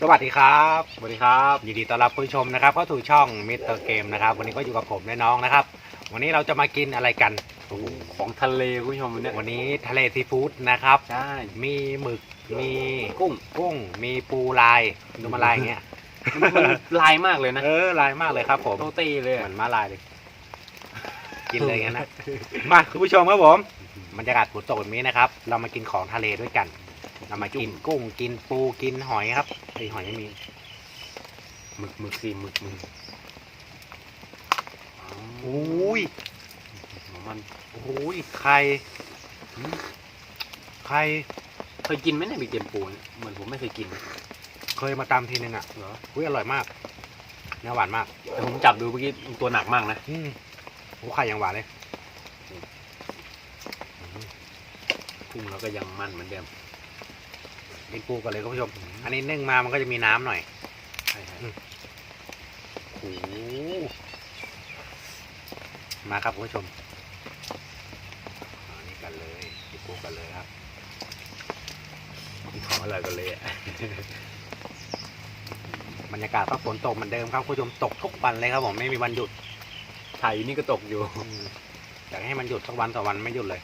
สวัสดีครับสวัสดีครับยินดีต้อนรับผู้ชมนะครับเข้าสู่ช่องมิสเตอร์เกมนะครับ วันนี้ก็อยู่กับผมและน้องนะครับ วันนี้เราจะมากินอะไรกันของทะเลคุณผู้ชมวันเนี้ยวันนี้ทะเลซีฟู้ดนะครับ ใช่มีหมึกมีกุ้งกุ้งมีปูลายดูมาลายอย่างเงี้ยมันลายมากเลยนะเออลายมากเลยครับผมโตตีเลยเหอะมือนมาลายเลย กินเลยงั้นนะมาคุณผู้ชมครับผมบรรยากาศฝนตกแบบนี้นะครับ เรามากินของทะเลด้วยกัน เรามากินกุ้งกินปูกินหอยครับไอหอยไม่มีหมึกหมึกสิหมึกหมึกอุ้ยของมันโอ้ยไข่ไข่เคยกินไหมเนี่ยมีเกมปูเนี่ยเหมือนผมไม่เคยกิน เคยมาตำทีนึงอะเหรออุ้ยอร่อยมากเนื้อหวานมากแต่ผมจับดูเมื่อกี้ตัวหนักมากนะอืมโอ้ไข่ยังหวานเลยกุ้งแล้วก็ยังมันเหมือนเดิม กินปูกันเลยคุณผู้ชม อันนี้นึ่งมามันก็จะมีน้ำหน่อยใช่ใช่โอ้โหมาครับคุณผู้ชมอันนี้กันเลยกินปูกันเลยครับของอร่อยกันเลยอะบรรยากาศก็ฝนตกเหมือนเดิมครับคุณผู้ชมตกทุกวันเลยครับผมไม่มีวันหยุดถ่ายอยู่นี่ก็ตกอยู่อืมอยากให้มันหยุดสักวันสองวันไม่หยุดเลย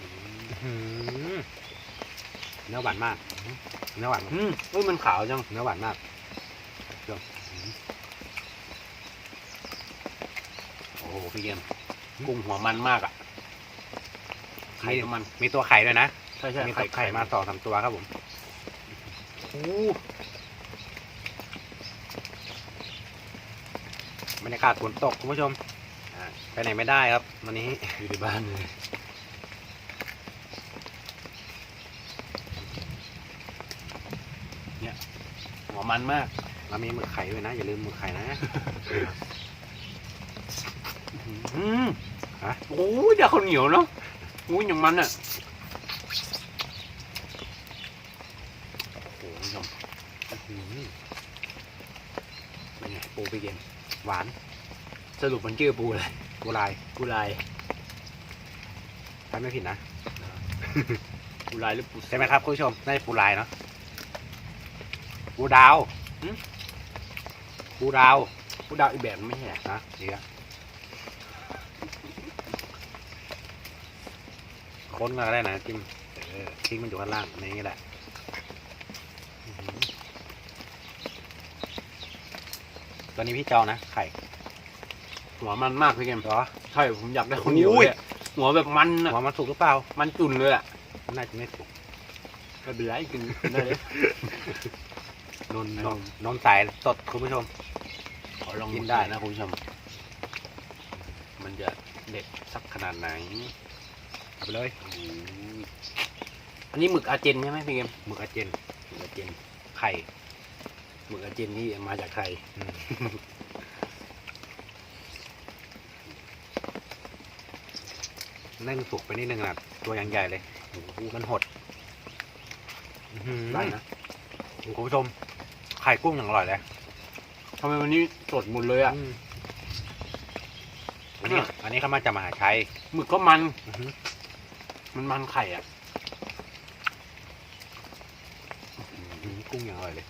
อื้อหือ เนื้อหวานมาก เนื้อหวานมากอืมเฮ้ยมันขาวจัง เนื้อหวานมากเดี๋ยวโอ้โหพี่เกมกุ้งหัวมันมากอะ ไข่มีก็มัน มีตัวไข่ด้วยนะ ใช่ใช่มีตัวไข่มาสองสามตัวครับผมโอ้บรรยากาศฝนตกคุณผู้ชมอ่าไปไหนไม่ได้ครับ วันนี้อยู่ในบ้านเลยเนี่ยหัว มันมากเรามีหมึกไข่ด้วยนะ อย่าลืมหมึกไข่นะอืมฮะโอ้ยเดี๋ยวข้าวเหนียวเนาะอุ้ยอย่างมันอะโอ้โหคุณผู้ชมอื้อหือเป็นไงปูไปเกมหวาน สรุปมันชื่อปูอะไรปูลายปูลายใช่ไม่ผิดนะปูลายหรือปูใช่ไหมครับคุณผู้ชมได้ปูลายเนาะ ปูดาวหึปูดาวปูดาวอีกแบบไม่ใช่เหรอนะดีอะค้นก็ได้นะจิ้มเออทิ้งมันอยู่ข้างล่างในนี้แหละอื้อหือตอนนี้พี่จองนะ ไข่ หัวมันมากพี่เกมเหรอใช่ผมอยากได้ข้าวเหนียวอุ้ยเลยอะหัวแบบมันอะหัวมันสุกหรือเปล่า มันจุนเลยอะน่าจะไม่สุกไม่เป็นไรกินได้เลย นนนนนนสายสดคุณผู้ชม ขอลองกิกินนได้ได้นะคุณผู้ชม มันจะเด็ดสักขนาดไหนเอาไปเลยโอ้โหอันนี้หมึกอาเจนใช่ไหมพี่เกมหมึกอาเจนหมึกอาเจนไข่หมึกอาเจนที่มาจากไทยอืมนึ่งสุกไปนิดนึงนะตัวยังใหญ่เลยโอ้โหมันหดอื้อหือได้นะคุณผู้ชม ไข่กุ้งอย่างอร่อยเลยทำไมวันนี้สดหมดเลยอะอืมอันนี้ อันนี้เขามาจากมหาชัยหมึกก็มันอื้อหือมันมันไข่อะอื้อหือกุ้งอย่างอร่อยเลย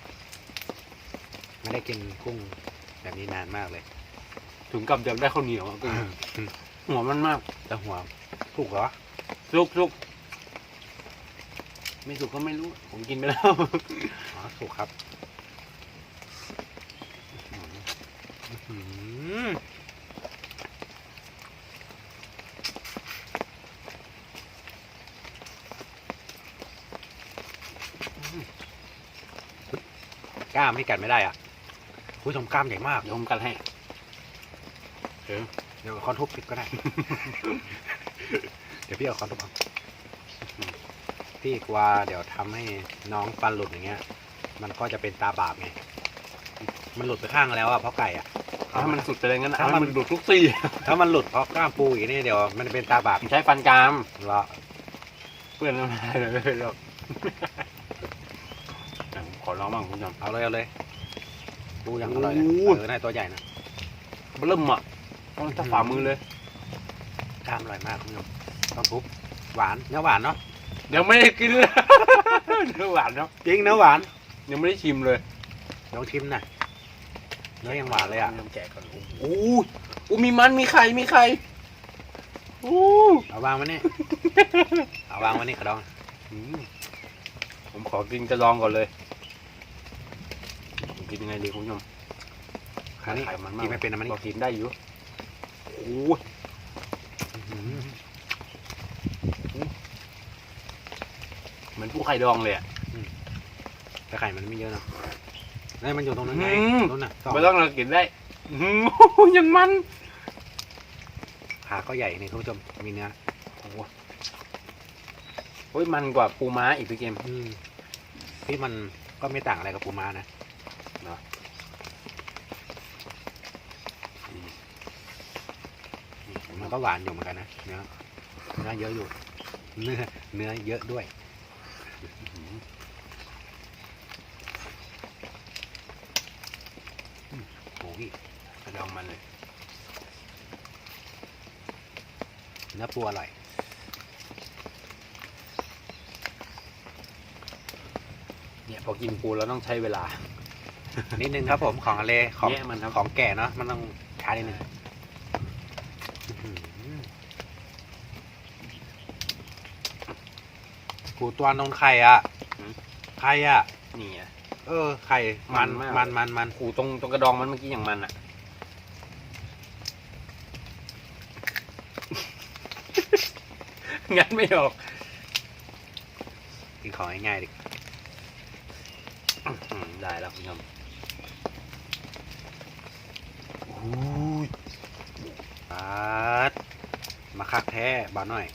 ไม่ได้กินกุ้งแบบนี้นานมากเลย ถึงกับอยากได้ข้าวเหนียวอะกุ้งหัวมันมากแต่หัวสุกเหรอสุกสุกไม่สุกก็ไม่รู้ ผมกินไปแล้ว อ๋อสุกครับอื้อหืออ กล้ามที่กัดไม่ได้อะคุณผู้ชมกล้ามใหญ่มากเดี๋ยวผมกันให้เดี๋ยวคอนทุบผิดก็ได้ เดี๋ยวพี่เอาคอนทุบเอาพี่กลัวเดี๋ยวทำให้น้องฟันหลุดอย่างเงี้ย มันก็จะเป็นตาบาปไงมันหลุดไปข้างแล้วอะเพราะไก่อะเอาให้มันสุดไปเลยงั้นนะถ้าเอามันให้มันดูดทุกซี่ถ้ามันหลุดเพราะกล้ามปูอย่างนี้เดี๋ยวมันจะเป็นตาบาปผมใช้ฟันกรามเหรอเพื่อนน้ำลายเลยไม่หรอก อะผมขอร้องบ้างคุณผู้ชมเอาเลยเอาเลยปูอย่างอร่อยนะโอ้โห เออน่าตัวใหญ่นะเริ่มอะต้องจะฝ่ามือเลยกล้ามอร่อยมากคุณผู้ชมต้องทุบหวานเนื้อหวานเนาะเดี๋ยวไม่ได้กินเลย เนื้อหวานเนาะจริงเนื้อหวานยังไม่ได้ชิมเลยลองชิมหน่อยเนื้อยังหวานเลยอะน้ำแกะก่อนโอ้โหอู้มีมันมีไข่มีไข่อู้เอาวางมานี่ เอาวางมานี่กระดองอืมผมขอกินกระดองก่อนเลยผม กินยังไงดีคุณผู้ชมอันนี้ไข่มันมากกินไม่เป็นนะมันบอกกินได้อยู่โอ้ยอื้อหือเหมือนผู้ไข่ดองเลยอะแต่ไข่มันไม่เยอะเนอะนี่มันอยู่ตรงนั้นไงอืมนู้นน่ะสองไม่ต้องเรากินได้อื้อหือยังมันขาก็ใหญ่นี่คุณผู้ชมมีเนื้อโอ้ยมันกว่าปูม้าอีกพี่เกมอืมที่มันก็ไม่ต่างอะไรกับปูม้านะเนะมันก็หวานอยู่เหมือนกันนะเนื้อเนื้อเยอะอยู่ เนื้อเนื้อเยอะด้วยโอ้ยกระดองมันเลยเนื้อปูอร่อยเนี่ยพอกินปูแล้วต้องใช้เวลา นิดนึงครับผมของทะเลของแยะมันครับ ของแก่เนาะมันต้องช้านิดนึงอื้อหือกูตัวนนไข่อะไข่อะ นี่อะ เออไข่มันมันมาก มันมันมันปูตรงตรงกระดองมันเมื่อกี้อย่างมันอะ งั้นไม่ออก กินของง่ายๆดิอืมได้แล้วคุณผู้ชม ปัดมาคักแท้บาหน่อย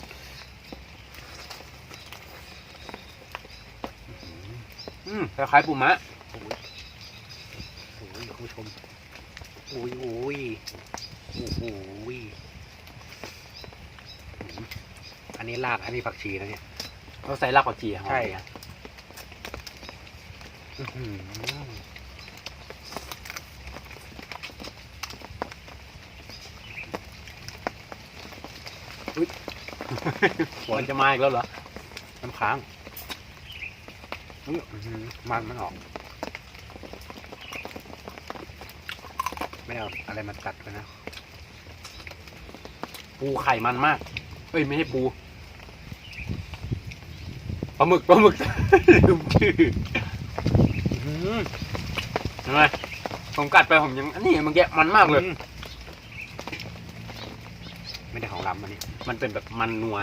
อืมคล้ายๆปูม้าโอ้ยโอ้ยคุณผู้ชมโอ้ยโอ้ยโอ้โหอันนี้รากอันนี้ผักชีนะเนี่ยเราใส่รากผักชีหอมใช่ดีนะอื้อ หือมันจะมาอีกแล้วเหรอน้ำค้างอื้อหือมันมันออก ไม่เอาอะไรมาตัดไปนะ ปูไข่มันมาก เอ้ย ไม่ให้ปูปลาหมึกปลาหมึก ลืมชื่ออื้อหือเห็นไหมผมกัดไปผมยังอันนี้มันแกะมันมากเลย ไม่ได้ของล้ำอันนี้ มันเป็นแบบมันนัว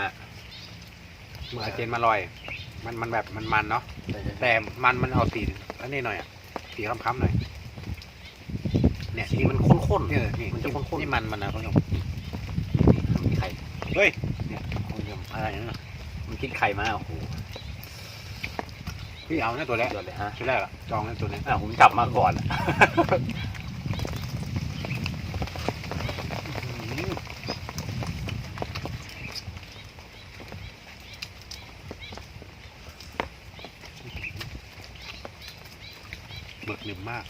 เหมือนเจนมาลอย มันมันแบบมันมันเนาะแต่มันมันออกสีอันนี้หน่อยอะสีค้ำๆหน่อย เนี่ยสีมันข้นๆเออนี่มันจะข้นๆนี่มันมันนะคุณผู้ชมมีไข่เฮ้ยเนี่ยคุณผู้ชมอะไรนะมันกินไข่มาโอ้โหพี่เอาเนี่ยตัวแรกยอดเลยฮะตัวแรกอะจองเนี่ยตัวนี้อะผมจับมาก่อน หนึบมาก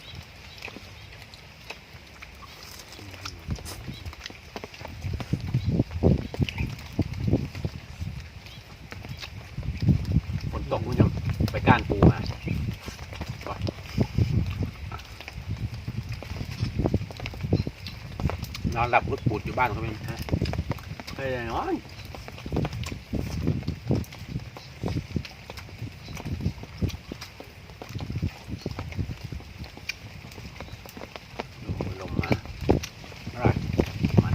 ฝนตกคุณผู้ชมไปก้านปูมานอนหลับรุดปูดอยู่บ้านเขาเป็นฮะเฮ้ยน้อยลมมา อร่อย มัน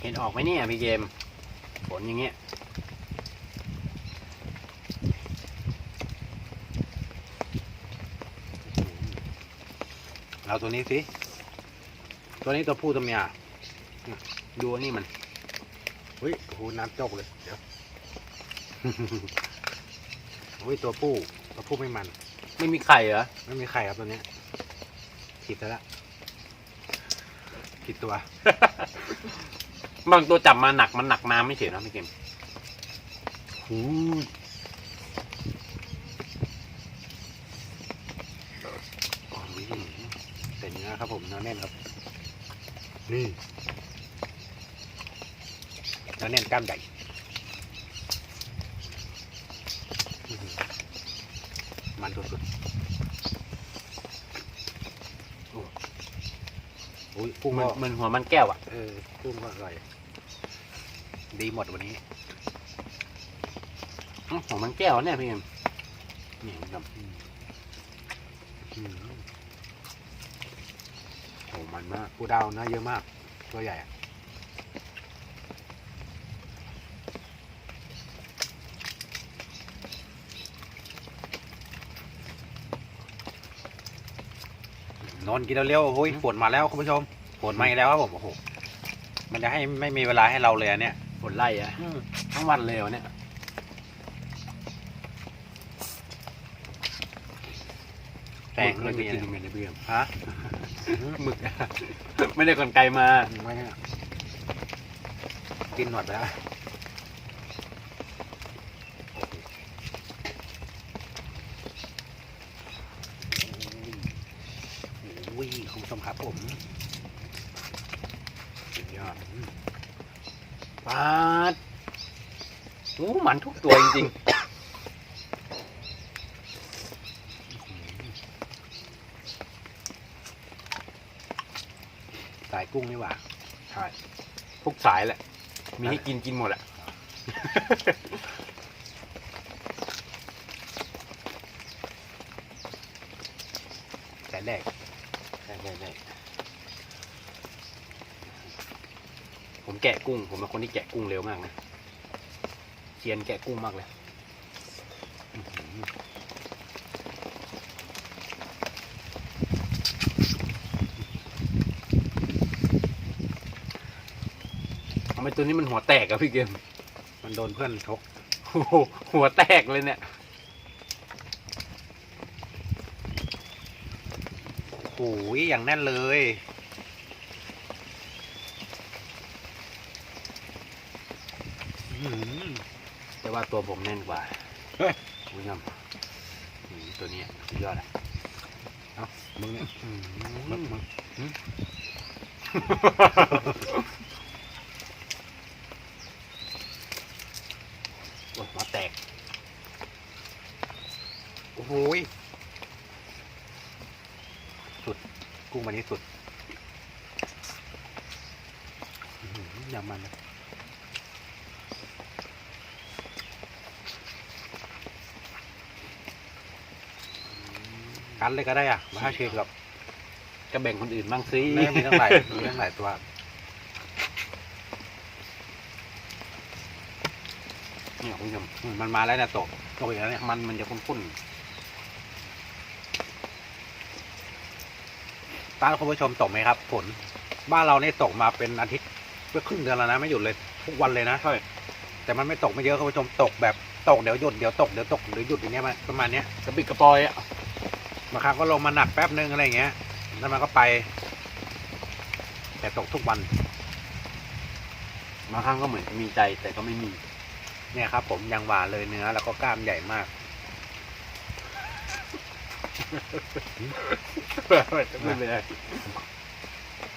เห็นออก ไหมเนี่ยพี่เกมฝนอย่างเงี้ยเอาตัวนี้สิ ตัวนี้ตัวผู้ตัวเมียดูนี่มันเฮ้ยโหน้ำจกเลย เดี๋ยวโอ้ยตัวผู้ ตัวผู้ไม่มัน ไม่มีไข่เหรอ ไม่มีไข่ครับตัวนี้ผิดแล้วผิดตัว บางตัวจับมาหนักมันหนักน้ำไม่เฉยนะพี่เกมหูโอ้ยเป็นเนื้อครับผมเนื้อแน่นครับ นี่เนื้อแน่นกล้ามใหญ่มันสุดๆโอ้โอ้ยกุ้งมันก็มันหัวมันแก้วอะ เออกุ้งก็อร่อย ดีหมดวันนี้อื้อหัวมันแก้วเนี่ยพี่เอ็มนี่ครับอืมอืมโอ้มันมากปูดาวนื้อเยอะมาก ตัวใหญ่นอนกินเร็วๆโอ้ยฝนมาแล้วคุณผู้ชมฝนมาแล้วครับผมโอ้โหมันจะให้ไม่มีเวลาให้เราเลยเนี่ย นไล่อะทั้งวันเลยวันเนี้ยแปลงเลไม่ยมีกินนะยังไงเนี่ยพี่เอ็มฮะหมึกอะไม่ได้คนไกลมาไม่ฮะกินหนวดไปแล้วโอ้ยคุณผู้ชมครับผมสุดยอด ปาดโอ้มันทุกตัวจริงสายกุ้งนี่หว่าใช่ทุกสายแหละ มีให้กินกินหมดแหละสายแรก ใช่ใช่ใช่ ผมแกะกุ้ง ผมเป็นคนที่แกะกุ้งเร็วมากนะเซียนแกะกุ้งมากเลยทำไมตัวนี้มันหัวแตกอะพี่เกม มันโดนเพื่อนชกหัวแตกเลยเนี่ยโอ้ยอย่างแน่นเลยอื้อหือ แต่ว่าตัวผมแน่นกว่าคุณผู้ชมตัวนี้สุดยอดอะมึงเนี่ยอืมมึงมึงโอ้ยหัวแตก โอ้โหสุด กุ้งวันนี้สุดอื้อหือยำมันนะ กันเลยก็ได้อะมาให้เชฟกับก็แบ่งคนอื่นบ้างสิแม่มีตั้งหลายมีตั้งหลายตัวเนี่ยคุณผู้ชมอืมมันมาแล้วเนี่ยตกตกอีกแล้วเนี่ยมันมันจะข้นตาคุณผู้ชมตกไหมครับฝนบ้านเราเนี่ยตกมาเป็นอาทิตย์เพื่อครึ่งเดือนแล้วนะไม่หยุดเลยทุกวันเลยนะๆใช่แต่มันไม่ตกไม่เยอะคุณผู้ชมตกแบบตกเดี๋ยวหยุดเดี๋ยวตกเดี๋ยวตกหรือหยุดอย่างเงี้ยมาประมาณเนี้ยกระปิดกระปอยอะบางครั้งก็ลงมาหนักแป๊บนึงอะไรเงี้ย แล้วมันก็ไป แต่ตกทุกวันบางครั้งก็เหมือนมีใจแต่ก็ไม่มี เนี่ยครับ ผมยังหวานเลยเนื้อ แล้วก็กล้ามใหญ่มากไม่เป็นไร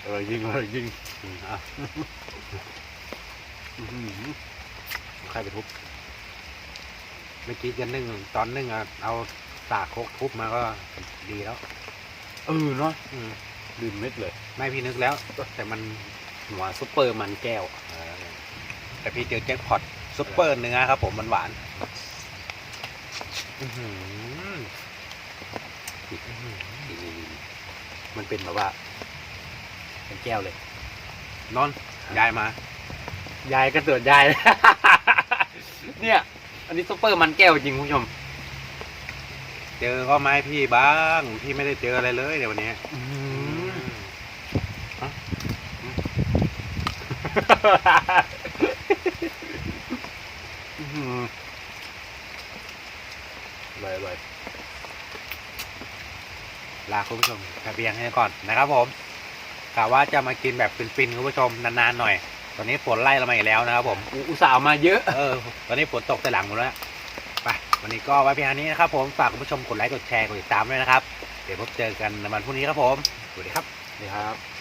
อร่อยิงอร่อยิงใครไปทุบเมื่อกี้จะนึ่งตอนนึ่งอะเอา สากโคกทุบมาก็ดีแล้ว เออเนาะอืมลืมเม็ดเลย ไม่พี่นึกแล้ว แต่มันหัวซุปเปอร์มันแก้วเออแต่พี่เจอแจ็คพอตซุปเปอร์เนื้อครับ ผมมันหวานอื้อหืออื้อหือมันเป็นแบบว่า เป็นแก้วเลย นอนยายมายายก็เตือนยาย เนี่ย อันนี้ซุปเปอร์มันแก้วจริงคุณผู้ชม เจอก็ไม้พี่บ้าง พี่ไม่ได้เจออะไรเลยเดี๋ยววันนี้อื้อหือเลยเลยลาคุณผู้ชมแค่เพียงแค่นี้ก่อนนะครับผมกะว่าจะมากินแบบฟินๆคุณผู้ชมนานๆหน่อย ตอนนี้ฝนไล่เรามาอีกแล้วนะครับผมอุตส่าห์มาเยอะ เออ ตอนนี้ฝนตกแต่หลังหมดแล้ว วันนี้ก็ไว้เพียงเท่านี้นะครับผมฝากคุณผู้ชมกดไลค์กดแชร์กดติดตามด้วยนะครับ เดี๋ยวพบเจอกันในวันพรุ่งนี้ครับผมสวัสดีครับสวัสดีครับ